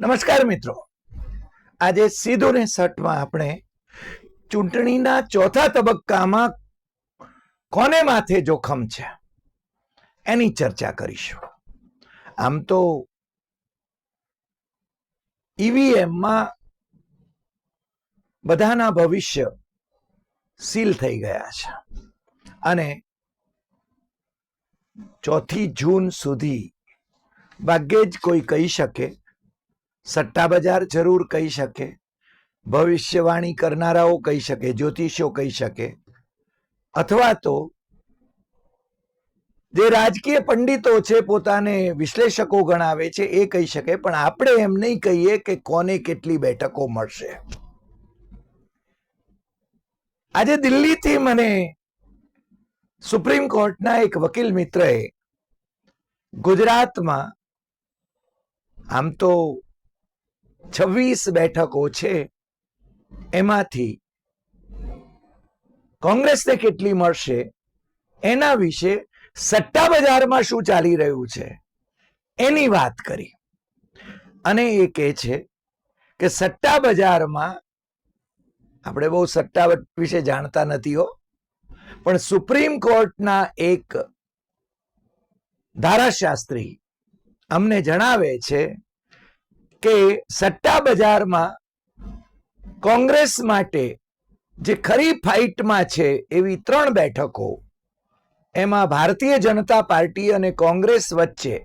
નમસ્કાર મિત્રો. આજે સીધું ને સટમાં આપણે ચૂંટણીના ચોથા તબક્કામાં કોને માથે જોખમ છે એની ચર્ચા કરીશું. આમ તો ઈવીએમમાં બધાના ભવિષ્ય સીલ થઈ ગયા છે. અને ચોથી જૂન સુધી ભાગ્યે જ કોઈ કહી શકે સટ્ટા બજાર જરૂર કહી શકે, ભવિષ્યવાણી કરનારાઓ કહી શકે, જ્યોતિષીઓ કહી શકે, અથવા તો જે રાજકીય પંડિતો છે પોતાને વિશ્લેષકો ગણાવે છે એ કહી શકે, પણ આપણે એમ નહીં કહીએ કે કોને કેટલી બેઠકો મળશે. આજે દિલ્હીથી મને સુપ્રીમ કોર્ટના એક વકીલ મિત્રએ ગુજરાતમાં, આમ તો છવ્વીસ બેઠકો છે. એમાંથી કોંગ્રેસને કેટલી મળશે? એના વિશે સટ્ટા બજારમાં શું ચાલી રહ્યું છે? એની વાત કરી. અને એ કહે છે કે સટ્ટા બજારમાં આપણે બહુ સટ્ટા વિશે જાણતા નથી હો, પણ સુપ્રીમ કોર્ટના એક ધારાશાસ્ત્રી અમને જણાવે છે કે સટ્ટા બજારમાં કોંગ્રેસ માટે જે ખરી ફાઇટમાં છે એવી ત્રણ બેઠકો, એમાં ભારતીય જનતા પાર્ટી અને કોંગ્રેસ વચ્ચે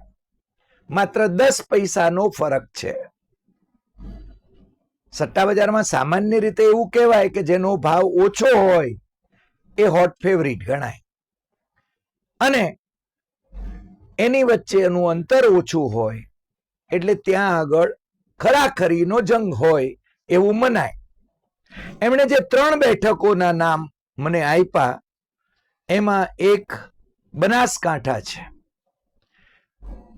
માત્ર દસ પૈસાનો ફરક છે. સટ્ટા બજારમાં સામાન્ય રીતે એવું કહેવાય કે જેનો ભાવ ઓછો હોય એ હોટ ફેવરિટ ગણાય. અને એની વચ્ચેનું અંતર ઓછું હોય એટલે ત્યાં આગળ ખરાખરીનો જંગ હોય એવું મનાય. એમણે જે ત્રણ બેઠકોના નામ મને આપ્યા એમાં એક બનાસકાંઠા છે.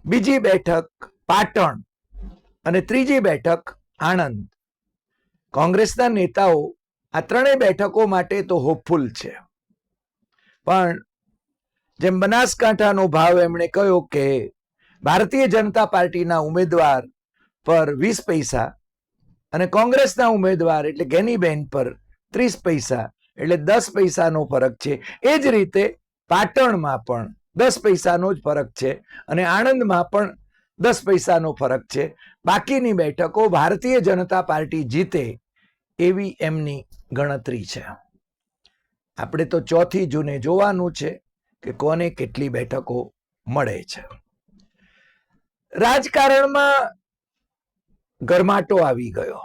બીજી બેઠક પાટણ અને ત્રીજી બેઠક આણંદ. કોંગ્રેસના નેતાઓ આ ત્રણેય બેઠકો માટે તો હોપફુલ છે. પણ જેમ બનાસકાંઠાનો ભાવ એમણે કહ્યો કે ભારતીય જનતા પાર્ટીના ઉમેદવાર પર વીસ પૈસા અને કોંગ્રેસના ઉમેદવાર એટલે ગેનીબેન પર ત્રીસ પૈસા એટલે દસ પૈસાનો ફરક છે. એ જ રીતે પાટણમાં પણ દસ પૈસાનો જ ફરક છે અને આણંદમાં પણ દસ પૈસાનો ફરક છે. બાકીની બેઠકો ભારતીય જનતા પાર્ટી જીતે એવી એમની ગણતરી છે. આપણે તો ચોથી જૂને જોવાનું છે કે કોને કેટલી બેઠકો મળે છે. રાજકારણમાં ગરમાટો આવી ગયો.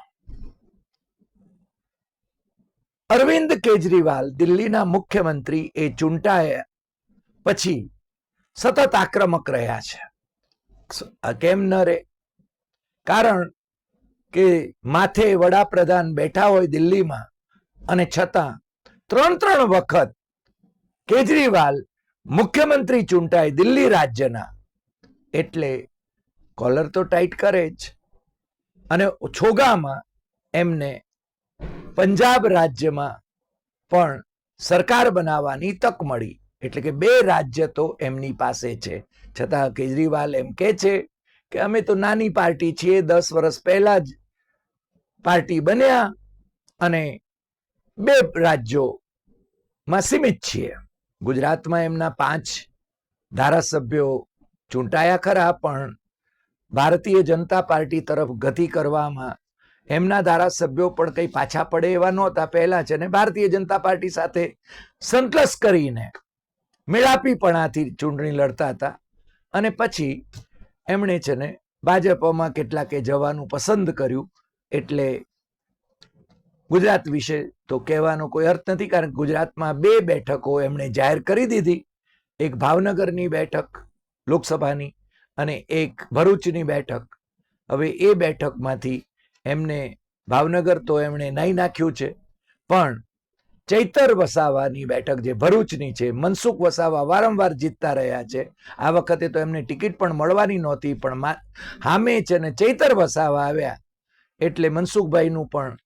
અરવિંદ કેજરીવાલ, દિલ્હીના મુખ્યમંત્રી એ ચૂંટાયા પછી સતત આક્રમક રહ્યા છે. કેમ ન રે? કારણ કે માથે વડાપ્રધાન બેઠા હોય દિલ્હીમાં અને છતાં ત્રણ ત્રણ વખત કેજરીવાલ મુખ્યમંત્રી ચૂંટાય દિલ્હી રાજ્યના. એટલે કોલર તો ટાઈટ કરે જ. અને છોગામાં એમને પંજાબ રાજ્યમાં પણ સરકાર બનાવવાની તક મળી. એટલે કે બે રાજ્ય તો એમની પાસે છે. છતાં કેજરીવાલ એમ કે છે કે અમે તો નાની પાર્ટી છીએ, દસ વર્ષ પહેલા જ પાર્ટી બન્યા અને બે રાજ્યોમાં સીમિત છીએ. ગુજરાતમાં એમના પાંચ ધારાસભ્યો ચૂંટાયા ખરા, પણ ભારતીય જનતા પાર્ટી તરફ ગતિ કરવામાં એમના ધારાસભ્યો પણ કંઈ પાછા પડે એવા નહોતા. પહેલા છે ને ભારતીય જનતા પાર્ટી સાથે સંકલસ કરીને મેળાપીપણાથી ચૂંટણી લડતા હતા. અને પછી એમણે છે ને ભાજપમાં કેટલાકે જવાનું પસંદ કર્યું. એટલે ગુજરાત વિશે તો કહેવાનો કોઈ અર્થ નથી, કારણ કે ગુજરાતમાં બે બેઠકો એમણે જાહેર કરી દીધી. એક ભાવનગરની બેઠક, લોકસભાની અને એક ભરૂચની બેઠક. હવે એ બેઠકમાંથી એમને ભાવનગર તો એમણે નહીં નાખ્યું છે, પણ ચૈતર વસાવાની બેઠક જે ભરૂચની છે, મનસુખ વસાવા વારંવાર જીતતા રહ્યા છે. આ વખતે તો એમને ટિકિટ પણ મળવાની નહોતી, પણ હામે છે ને ચૈતર વસાવા આવ્યા એટલે મનસુખભાઈનું પણ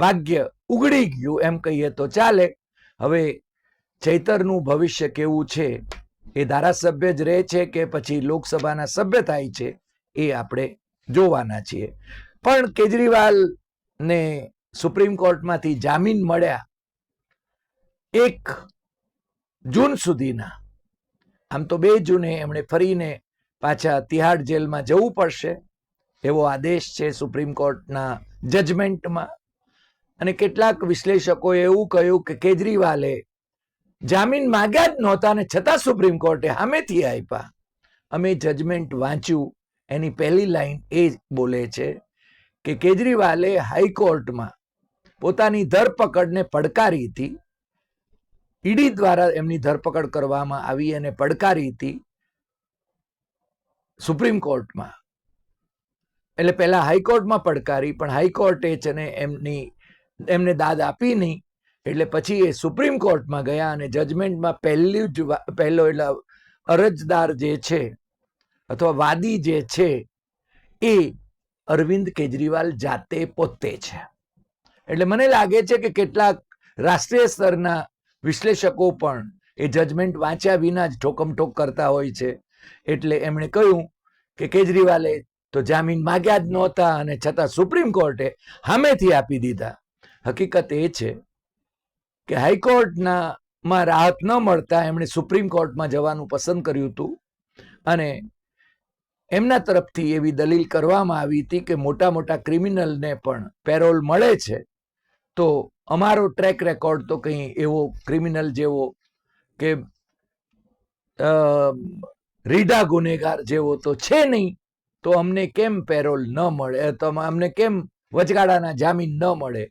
ભાગ્ય ઉગડી ગયું એમ કહીએ તો ચાલે. હવે ચૈતરનું ભવિષ્ય કેવું છે? એ ધારાસભ્ય જ રહે છે કે પછી લોકસભાના સભ્ય થાય છે, એ આપણે જોવાના છીએ. પણ કેજરીવાલને સુપ્રીમ કોર્ટમાંથી જામીન મળ્યા એક જૂન સુધીના. આમ તો બે જૂને એમણે ફરીને પાછા તિહાડ જેલમાં જવું પડશે, એવો આદેશ છે સુપ્રીમ કોર્ટના જજમેન્ટમાં. અને કેટલાક વિશ્લેષકોએ એવું કહ્યું કે કેજરીવાલે જામીન માગ્યા જ નહોતા ને છતાં સુપ્રીમ કોર્ટે સામેથી આપ્યા. અમે જજમેન્ટ વાંચ્યું. એની પહેલી લાઈન એ બોલે છે કે કેજરીવાલે હાઈકોર્ટમાં પોતાની ધરપકડને પડકારી હતી. ઈડી દ્વારા એમની ધરપકડ કરવામાં આવી અને પડકારી હતી સુપ્રીમ કોર્ટમાં એટલે પહેલા હાઈકોર્ટમાં પડકારી, પણ હાઈકોર્ટે છે ને એમની, એમને દાદ આપી નહીં. એટલે પછી એ સુપ્રીમ કોર્ટમાં ગયા અને જજમેન્ટમાં પહેલું જ પહેલો એટલે અરજદાર જે છે અથવા વાદી જે છે એ અરવિંદ કેજરીવાલ જાતે પોતે છે. એટલે મને લાગે છે કે કેટલાક રાષ્ટ્રીય સ્તરના વિશ્લેષકો પણ એ જજમેન્ટ વાંચ્યા વિના જ ઠોકમઠોક કરતા હોય છે. એટલે એમણે કહ્યું કે કેજરીવાલે તો જામીન માગ્યા જ નહોતા અને છતાં સુપ્રીમ કોર્ટે સામેથી આપી દીધા. હકીકત એ છે કે હાઈકોર્ટના માં રાહત ન મળતા એમણે સુપ્રીમ કોર્ટમાં જવાનું પસંદ કર્યું હતું. અને એમના તરફથી એવી દલીલ કરવામાં આવી હતી કે મોટા મોટા ક્રિમિનલને પણ પેરોલ મળે છે. તો અમારો ટ્રેક રેકોર્ડ તો કંઈ એવો ક્રિમિનલ જેવો કે રીઢા ગુનેગાર જેવો તો છે નહીં. તો અમને કેમ પેરોલ ન મળે? તો અમને કેમ વચગાળાના જામીન ન મળે?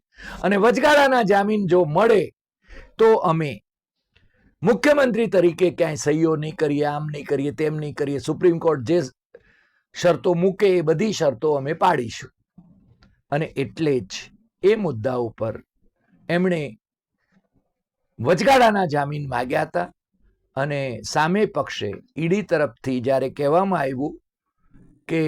અને વચગાળાના જામીન જો મળે તો અમે મુખ્યમંત્રી તરીકે ક્યાંય સહીઓ નહીં કરીએ, આમ નહીં કરીએ, તેમ નહીં કરીએ, સુપ્રીમ કોર્ટ જે શરતો મૂકે એ બધી શરતો અમે પાડીશું. અને એટલે જ એ મુદ્દા ઉપર એમણે વચગાળાના જામીન માગ્યા હતા અને સામે પક્ષે ઈડી તરફથી જ્યારે કહેવામાં આવ્યું કે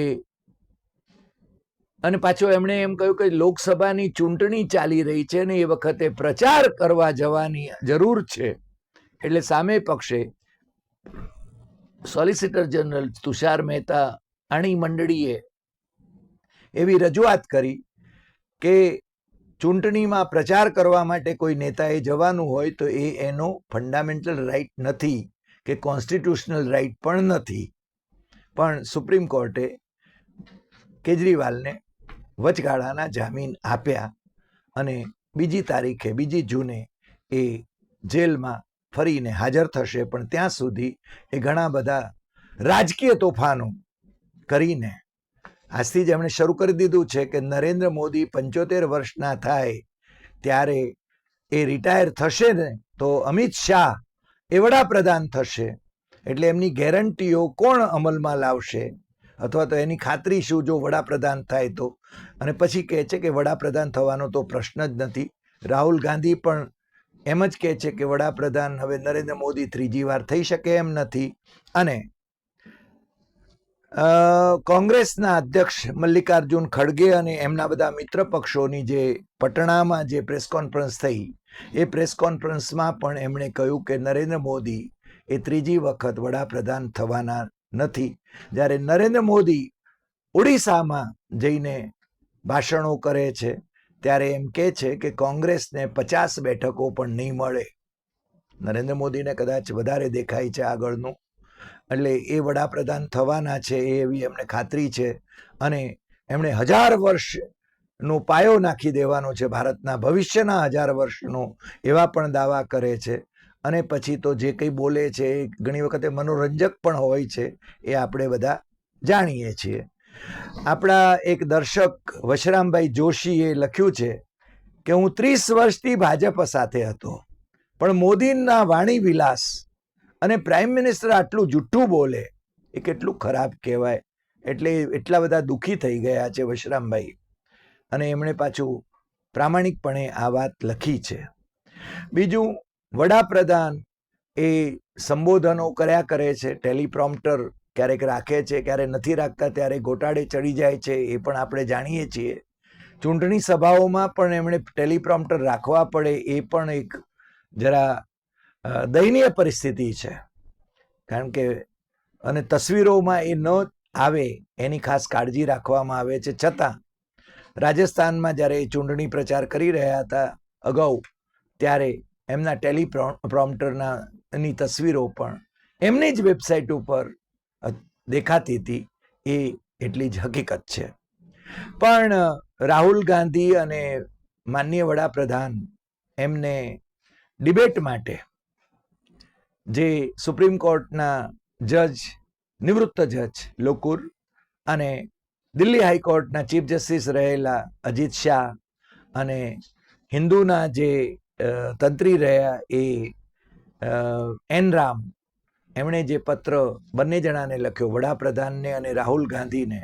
અને પાછો એમણે એમ કહ્યું કે લોકસભાની ચૂંટણી ચાલી રહી છે ને એ વખતે પ્રચાર કરવા જવાની જરૂર છે. એટલે સામે પક્ષે સોલિસિટર જનરલ તુષાર મહેતા આણી મંડળીએ એવી રજૂઆત કરી કે ચૂંટણીમાં પ્રચાર કરવા માટે કોઈ નેતાએ જવાનું હોય તો એ એનો ફંડામેન્ટલ રાઈટ નથી કે કોન્સ્ટિટ્યુશનલ રાઈટ પણ નથી. પણ સુપ્રીમ કોર્ટે કેજરીવાલને વચગાળાના જામીન આપ્યા અને બીજી તારીખે, બીજી જૂને એ જેલમાં ફરીને હાજર થશે. પણ ત્યાં સુધી એ ઘણા બધા રાજકીય તોફાનો કરીને આજથી જ એમણે શરૂ કરી દીધું છે કે નરેન્દ્ર મોદી પંચોતેર વર્ષના થાય ત્યારે એ રિટાયર થશે ને તો અમિત શાહ એ વડાપ્રધાન થશે. એટલે એમની ગેરંટીઓ કોણ અમલમાં લાવશે? અથવા તો એની ખાતરી શું જો વડાપ્રધાન થાય તો? અને પછી કહે છે કે વડાપ્રધાન થવાનો તો પ્રશ્ન જ નથી. રાહુલ ગાંધી પણ એમ જ કહે છે કે વડાપ્રધાન હવે નરેન્દ્ર મોદી ત્રીજી વાર થઈ શકે એમ નથી. અને કોંગ્રેસના અધ્યક્ષ મલ્લિકાર્જુન ખડગે અને એમના બધા મિત્ર પક્ષોની જે પટણામાં જે પ્રેસ કોન્ફરન્સ થઈ, એ પ્રેસ કોન્ફરન્સમાં પણ એમણે કહ્યું કે નરેન્દ્ર મોદી એ ત્રીજી વખત વડાપ્રધાન થવાના નથી. જ્યારે નરેન્દ્ર મોદી ઓડિશામાં જઈને ભાષણો કરે છે, ત્યારે એમ કહે છે કે કોંગ્રેસને પચાસ બેઠકો પણ નહીં મળે. નરેન્દ્ર મોદીને કદાચ વધારે દેખાય છે આગળનું. એટલે એ વડાપ્રધાન થવાના છે એ એવી એમને ખાતરી છે અને એમણે હજાર વર્ષનો પાયો નાખી દેવાનો છે ભારતના ભવિષ્યના હજાર વર્ષનો એવા પણ દાવા કરે છે. અને પછી તો જે કંઈ બોલે છે એ ઘણી વખતે મનોરંજક પણ હોય છે, એ આપણે બધા જાણીએ છીએ. આપણા એક દર્શક વશરામભાઈ જોશીએ લખ્યું છે કે, હું ત્રીસ વર્ષથી ભાજપ સાથે હતો, પણ મોદીના વાણી વિલાસ અને પ્રાઇમ મિનિસ્ટર આટલું જુઠ્ઠું બોલે, એ કેટલું ખરાબ કહેવાય. એટલે એટલા બધા દુઃખી થઈ ગયા છે વશરામભાઈ. અને એમણે પાછું પ્રામાણિકપણે આ વાત લખી છે. બીજું વડાપ્રધાન એ સંબોધનો કર્યા કરે છે, ટેલિપ્રોમ્પ્ટર ક્યારેક રાખે છે ક્યારે નથી રાખતા, ત્યારે ગોટાળે ચડી જાય છે, એ પણ આપણે જાણીએ છીએ. ચૂંટણી સભાઓમાં પણ એમણે ટેલિપ્રોમ્પ્ટર રાખવા પડે, એ પણ એક જરા દયનીય પરિસ્થિતિ છે. કારણ કે, અને તસવીરોમાં એ ન આવે, એની ખાસ કાળજી રાખવામાં આવે છે. છતાં, રાજસ્થાનમાં જ્યારે ચૂંટણી પ્રચાર કરી રહ્યા હતા અગાઉ, ત્યારે એમના ટેલી પ્રોમ્પ્ટરના ની તસવીરો પણ એમની જ વેબસાઇટ ઉપર દેખાતી હતી. એ એટલી જ હકીકત છે. પણ રાહુલ ગાંધી અને માનનીય વડાપ્રધાન એમને ડિબેટ માટે જે સુપ્રીમ કોર્ટના જજ, નિવૃત્ત જજ લોકુર અને દિલ્હી હાઈકોર્ટના ચીફ જસ્ટિસ રહેલા અજીત શાહ અને હિન્દુના જે તંત્રી રહ્યા એ એન રામ, એમણે જે પત્ર બંને જણાને લખ્યો, વડાપ્રધાનને અને રાહુલ ગાંધીને,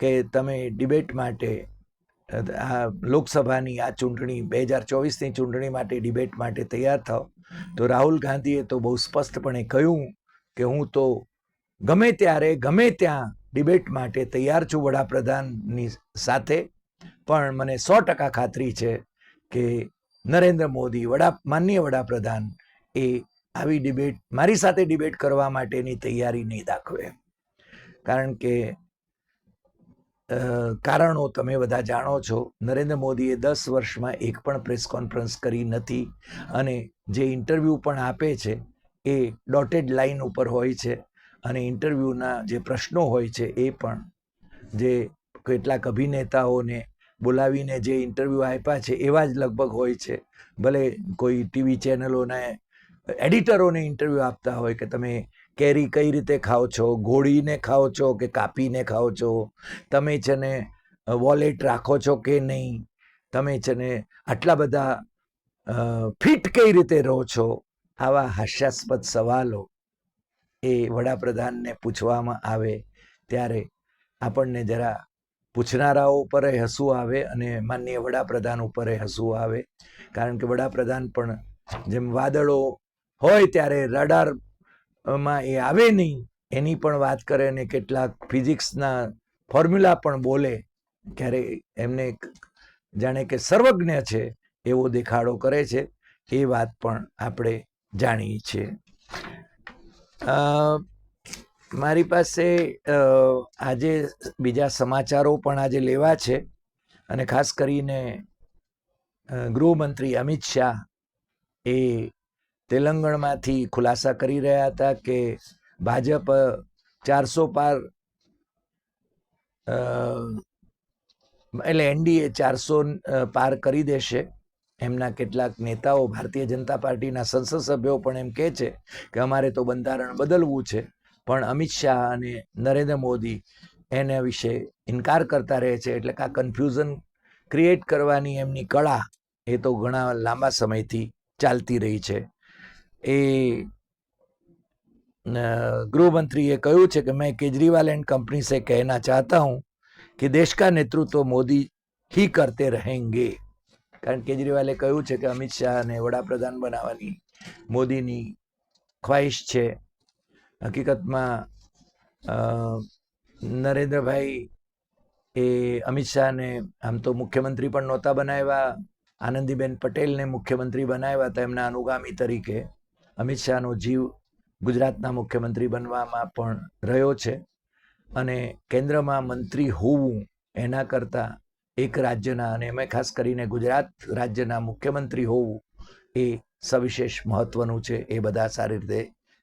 કે તમે ડિબેટ માટે, આ લોકસભાની આ ચૂંટણી, બે હજાર ચોવીસની ચૂંટણી માટે ડિબેટ માટે તૈયાર થાઓ, તો રાહુલ ગાંધીએ તો બહુ સ્પષ્ટપણે કહ્યું કે હું તો ગમે ત્યારે, ગમે ત્યાં ડિબેટ માટે તૈયાર છું વડાપ્રધાનની સાથે, પણ મને સો ટકા ખાતરી છે કે નરેન્દ્ર મોદી વડા, માનનીય વડાપ્રધાન એ આવી ડિબેટ મારી સાથે ડિબેટ કરવા માટેની તૈયારી નહીં દાખવે. કારણ કે કારણો તમે બધા જાણો છો. નરેન્દ્ર મોદીએ દસ વર્ષમાં એક પણ પ્રેસ કોન્ફરન્સ કરી નથી અને જે ઇન્ટરવ્યૂ પણ આપે છે એ ડોટેડ લાઇન ઉપર હોય છે અને ઇન્ટરવ્યૂના જે પ્રશ્નો હોય છે એ પણ જે કેટલાક અભિનેતાઓને બોલાવીને જે ઇન્ટરવ્યૂ આપ્યા છે, એવા જ લગભગ હોય છે. ભલે કોઈ ટીવી ચેનલોને એડિટરોને ઇન્ટરવ્યૂ આપતા હોય કે તમે કેરી કઈ રીતે ખાઓ છો, ગોળીને ખાઓ છો કે કાપીને ખાઓ છો, તમે છે ને વોલેટ રાખો છો કે નહીં, તમે છે ને આટલા બધા ફિટ કઈ રીતે રહો છો? આવા હાસ્યાસ્પદ સવાલો એ વડાપ્રધાનને પૂછવામાં આવે ત્યારે આપણને જરા પૂછનારાઓ ઉપર હસવું આવે અને માનનીય વડાપ્રધાન ઉપર હસવું આવે. કારણ કે વડાપ્રધાન પણ જેમ વાદળો હોય ત્યારે રડારમાં એ આવે નહીં. એની પણ વાત કરે અને કેટલાક ફિઝિક્સના ફોર્મ્યુલા પણ બોલે. ક્યારે એમને જાણે કે સર્વજ્ઞ છે એવો દેખાડો કરે છે. એ વાત પણ આપણે જાણીએ છીએ. મારી પાસે આજે બીજા સમાચારો પણ આજે લેવા છે અને ખાસ કરીને ગૃહમંત્રી અમિત શાહ એ તેલંગણમાંથી ખુલાસા કરી રહ્યા હતા કે ભાજપ ચારસો પાર એટલે એનડીએ ચારસો પાર કરી દેશે. એમના કેટલાક નેતાઓ ભારતીય જનતા પાર્ટીના સંસદ સભ્યો પણ એમ કહે છે કે અમારે તો બંધારણ બદલવું છે. પણ અમિત શાહ અને નરેન્દ્ર મોદી એના વિશે ઇનકાર કરતા રહે છે એટલે કે આ કન્ફ્યુઝન ક્રિએટ કરવાની એમની કળા એ તો ઘણા લાંબા સમયથી ચાલતી રહી છે. એ ગૃહમંત્રીએ કહ્યું છે કે મેં કેજરીવાલ એન્ડ કંપની સે કહેના ચાહતા હું કે દેશ કા નેતૃત્વ મોદી હી કરતે રહેંગે. કારણ કેજરીવાલે કહ્યું છે કે અમિત શાહને વડાપ્રધાન બનાવવાની મોદીની ખ્વાહિશ છે. હકીકતમાં નરેન્દ્રભાઈ એ અમિત શાહને આમ તો મુખ્યમંત્રી પણ નહોતા બનાવ્યા, આનંદીબેન પટેલને મુખ્યમંત્રી બનાવ્યા હતા એમના અનુગામી તરીકે. અમિત શાહનો જીવ ગુજરાતના મુખ્યમંત્રી બનવામાં પણ રહ્યો છે અને કેન્દ્રમાં મંત્રી હોવું એના કરતાં એક રાજ્યના અને એમાં ખાસ કરીને ગુજરાત રાજ્યના મુખ્યમંત્રી હોવું એ સવિશેષ મહત્વનું છે એ બધા સારી રીતે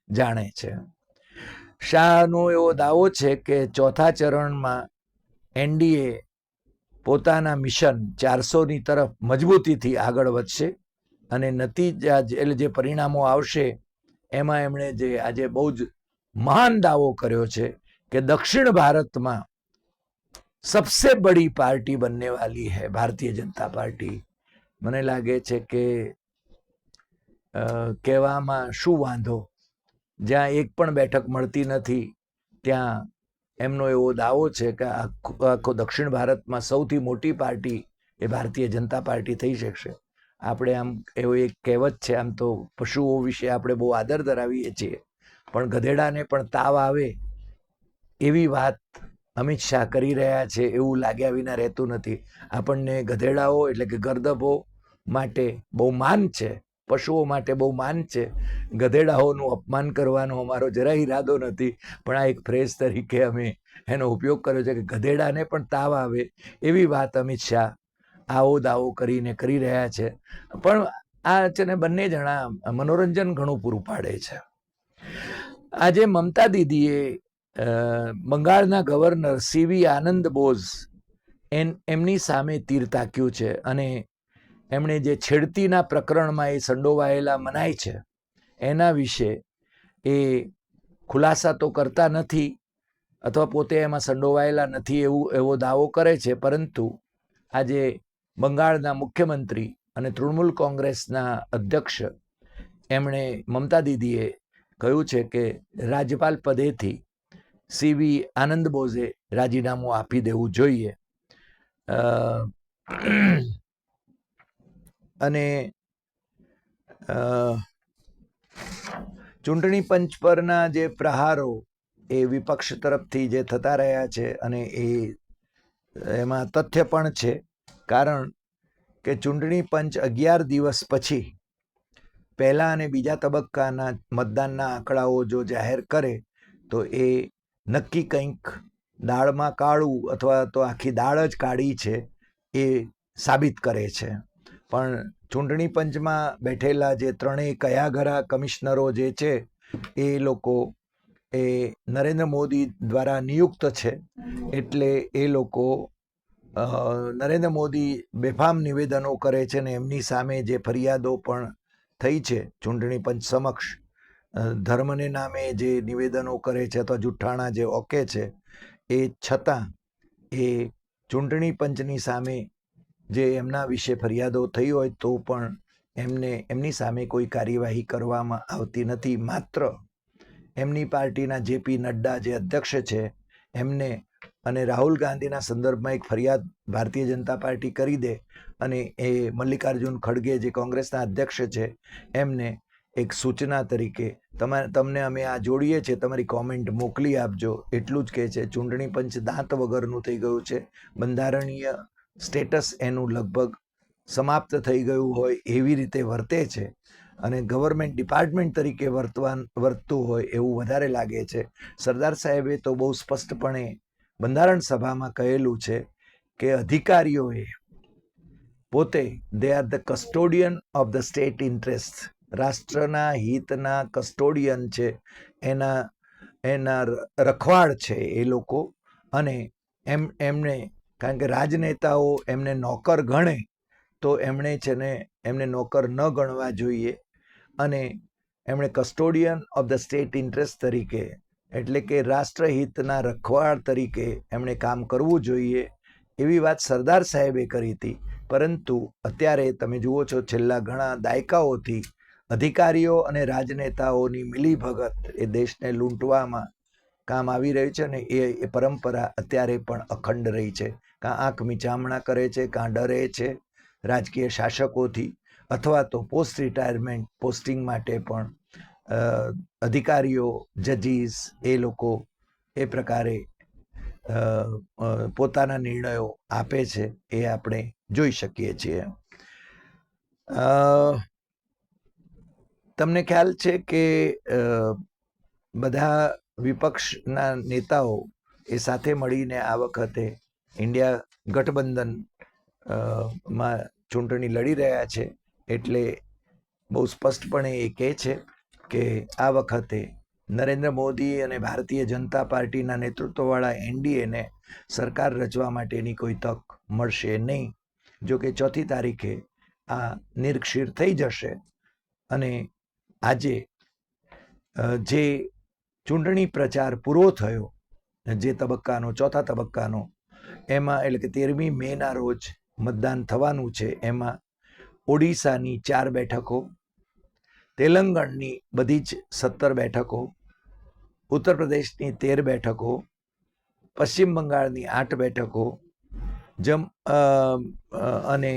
જાણે છે. શાહનો એવો દાવો છે કે ચોથા ચરણમાં એનડીએ પોતાના મિશન ચારસોની તરફ મજબૂતીથી આગળ વધશે અને નતીજા એટલે જે પરિણામો આવશે, એમાં એમણે જે આજે બહુ જ મહાન દાવો કર્યો છે કે દક્ષિણ ભારતમાં સબસે બડી પાર્ટી બનને વાલી હૈ, ભારતીય જનતા પાર્ટી. મને લાગે છે કે કહેવામાં શું વાંધો? જ્યાં એક પણ બેઠક મળતી નથી, ત્યાં એમનો એવો દાવો છે કે આખો આખો દક્ષિણ ભારતમાં સૌથી મોટી પાર્ટી એ ભારતીય જનતા પાર્ટી થઈ શકશે. આપણે આમ એવો એક કહેવત છે, આમ તો પશુઓ વિશે આપણે બહુ આદર ધરાવીએ છીએ, પણ ગધેડાને પણ તાવ આવે એવી વાત અમિત શાહ કરી રહ્યા છે એવું લાગ્યા વિના રહેતું નથી. આપણને ગધેડાઓ એટલે કે ગર્દભો માટે બહુ માન છે પશુઓ માટે બહુ માન છે. ગધેડાઓનું અપમાન કરવાનો અમારો જરા ઈરાદો નથી. પણ આ એક ફ્રેઝ તરીકે અમે એનો ઉપયોગ કર્યો છે કે ગધેડાને પણ તાવ આવે એવી વાત અમિત શાહ આવો દાવો કરીને કરી રહ્યા છે. પણ આ છે ને બંને જણા મનોરંજન ઘણું પૂરું પાડે છે. આજે મમતા દીદીએ બંગાળના ગવર્નર સીવી આનંદ બોઝ એન, એમની સામે તીર તાક્યું છે અને એમણે જે છેડતીના પ્રકરણમાં એ સંડોવાયેલા મનાય છે, એના વિશે એ ખુલાસા તો કરતા નથી અથવા પોતે એમાં સંડોવાયેલા નથી એવું, એવો દાવો કરે છે, પરંતુ આજે બંગાળના મુખ્યમંત્રી અને તૃણમૂલ કોંગ્રેસના અધ્યક્ષ એમણે મમતા દીદીએ કહ્યું છે કે રાજ્યપાલ પદેથી સીવી આનંદ બોઝે રાજીનામું આપી દેવું જોઈએ. અને ચૂંટણી પંચ પરના જે પ્રહારો એ વિપક્ષ તરફથી જે થતા રહ્યા છે અને એ, એમાં તથ્ય પણ છે. કારણ કે ચૂંટણી પંચ અગિયાર દિવસ પછી પહેલાં અને બીજા તબક્કાના મતદાનના આંકડાઓ જો જાહેર કરે, તો એ નક્કી કંઈક દાળમાં કાળું અથવા તો આખી દાળ જ કાળી છે એ સાબિત કરે છે. પણ ચૂંટણી પંચમાં બેઠેલા જે ત્રણેય કયાઘરા કમિશનરો જે છે, એ લોકો એ નરેન્દ્ર મોદી દ્વારા નિયુક્ત છે. એટલે એ લોકો નરેન્દ્ર મોદી બેફામ નિવેદનો કરે છે ને એમની સામે જે ફરિયાદો પણ થઈ છે ચૂંટણી પંચ સમક્ષ. ધર્મને નામે જે નિવેદનો કરે છે અથવા જુઠ્ઠાણા જે ઓકે છે, એ છતાં એ ચૂંટણી પંચની સામે જે એમના વિશે ફરિયાદો થઈ હોય તો પણ એમને, એમની સામે કોઈ કાર્યવાહી કરવામાં આવતી નથી. માત્ર એમની પાર્ટીના જેપી નડ્ડા જે અધ્યક્ષ છે, એમને અને રાહુલ ગાંધીના સંદર્ભમાં એક ફરિયાદ ભારતીય જનતા પાર્ટી કરી દે અને એ મલ્લિકાર્જુન ખડગે જે કોંગ્રેસના અધ્યક્ષ છે, એમને એક સૂચના તરીકે તમારે તમને અમે આ જોડીએ છીએ, તમારી કોમેન્ટ મોકલી આપજો. એટલું જ કહે છે, ચૂંટણી પંચ દાંત વગરનું થઈ ગયું છે. બંધારણીય સ્ટેટસ એનું લગભગ સમાપ્ત થઈ ગયું હોય એવી રીતે વર્તે છે અને ગવર્મેન્ટ ડિપાર્ટમેન્ટ તરીકે વર્તવાન, વર્તતું હોય એવું વધારે લાગે છે. સરદાર સાહેબે તો બહુ સ્પષ્ટપણે બંધારણ સભામાં કહેલું છે કે અધિકારીઓએ પોતે they are the custodian of the state interest રાષ્ટ્રના હિતના કસ્ટોડિયન છે, એના એના રખવાડ છે એ લોકો અને એમ, એમને કારણ કે રાજનેતાઓ એમને નોકર ગણે, તો એમણે છે ને, એમને નોકર ન ગણવા જોઈએ. અને એમણે custodian of the state interest તરીકે, એટલે કે રાષ્ટ્રહિતના રખવાળ તરીકે એમણે કામ કરવું જોઈએ, એવી વાત સરદાર સાહેબે કરી હતી. પરંતુ અત્યારે તમે જુઓ છો, છેલ્લા ઘણા દાયકાઓથી અધિકારીઓ અને રાજનેતાઓની મિલીભગત એ દેશને લૂંટવામાં કામ આવી રહ્યું છે ને એ એ પરંપરા અત્યારે પણ અખંડ રહી છે. કાં આંખ મીચામણા કરે છે, કાં ડરે છે રાજકીય શાસકોથી અથવા તો પોસ્ટ રિટાયરમેન્ટ પોસ્ટિંગ માટે પણ અધિકારીઓ જજીસ એ લોકો એ પ્રકારે પોતાના નિર્ણયો આપે છે એ આપણે જોઈ શકીએ છીએ. તમને ખ્યાલ છે કે બધા વિપક્ષના નેતાઓ એ સાથે મળીને આ વખતે ઇન્ડિયા ગઠબંધનમાં ચૂંટણી લડી રહ્યા છે એટલે બહુ સ્પષ્ટપણે એ કહે છે કે આ વખતે નરેન્દ્ર મોદી અને ભારતીય જનતા પાર્ટીના નેતૃત્વવાળા એનડીએને સરકાર રચવા માટેની કોઈ તક મળશે નહીં. જો કે ચોથી તારીખે આ નિરક્ષીર થઈ જશે અને આજે જે ચૂંટણી પ્રચાર પૂરો થયો. જે તબક્કાનો, ચોથા તબક્કાનો, એમાં એટલે કે તેરમી મેના રોજ મતદાન થવાનું છે, એમાં ઓડિશાની ચાર બેઠકો, તેલંગણની બધી જ સત્તર બેઠકો ઉત્તર પ્રદેશની તેર બેઠકો, પશ્ચિમ બંગાળની આઠ બેઠકો, જમ અને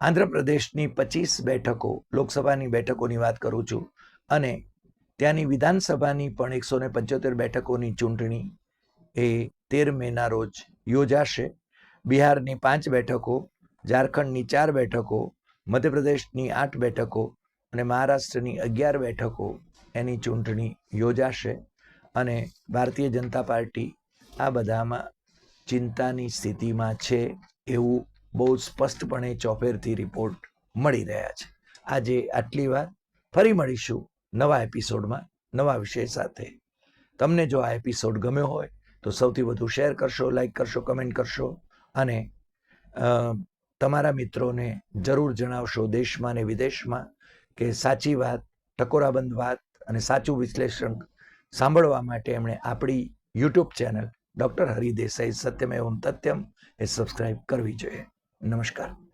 આંધ્રપ્રદેશની પચીસ બેઠકો, લોકસભાની બેઠકોની વાત કરું છું. અને ત્યાંની વિધાનસભાની પણ એકસો ને પંચોતેર બેઠકોની ચૂંટણી એ તેર મેના રોજ યોજાશે. બિહારની પાંચ બેઠકો, ઝારખંડની ચાર બેઠકો, મધ્યપ્રદેશની આઠ બેઠકો અને મહારાષ્ટ્રની અગિયાર બેઠકો એની ચૂંટણી યોજાશે અને ભારતીય જનતા પાર્ટી આ બધામાં ચિંતાની સ્થિતિમાં છે એવું બહુ સ્પષ્ટપણે ચોફેરથી રિપોર્ટ મળી રહ્યા છે. આજે આટલી વાર ફરી મળીશું. નવા એપિસોડમાં, નવા વિષય સાથે. તમને જો આ એપિસોડ ગમ્યો હોય, તો સૌથી વધુ શેર કરશો, લાઈક કરશો, કમેન્ટ કરશો અને તમારા મિત્રોને જરૂર જણાવશો દેશમાં ને વિદેશમાં કે સાચી વાત, ટકોરાબંધ વાત અને સાચું વિશ્લેષણ સાંભળવા માટે એમણે આપણી YouTube channel doctor Hari Desai Satyamevam Tathyam એ સબસ્ક્રાઈબ કરવી જોઈએ. નમસ્કાર.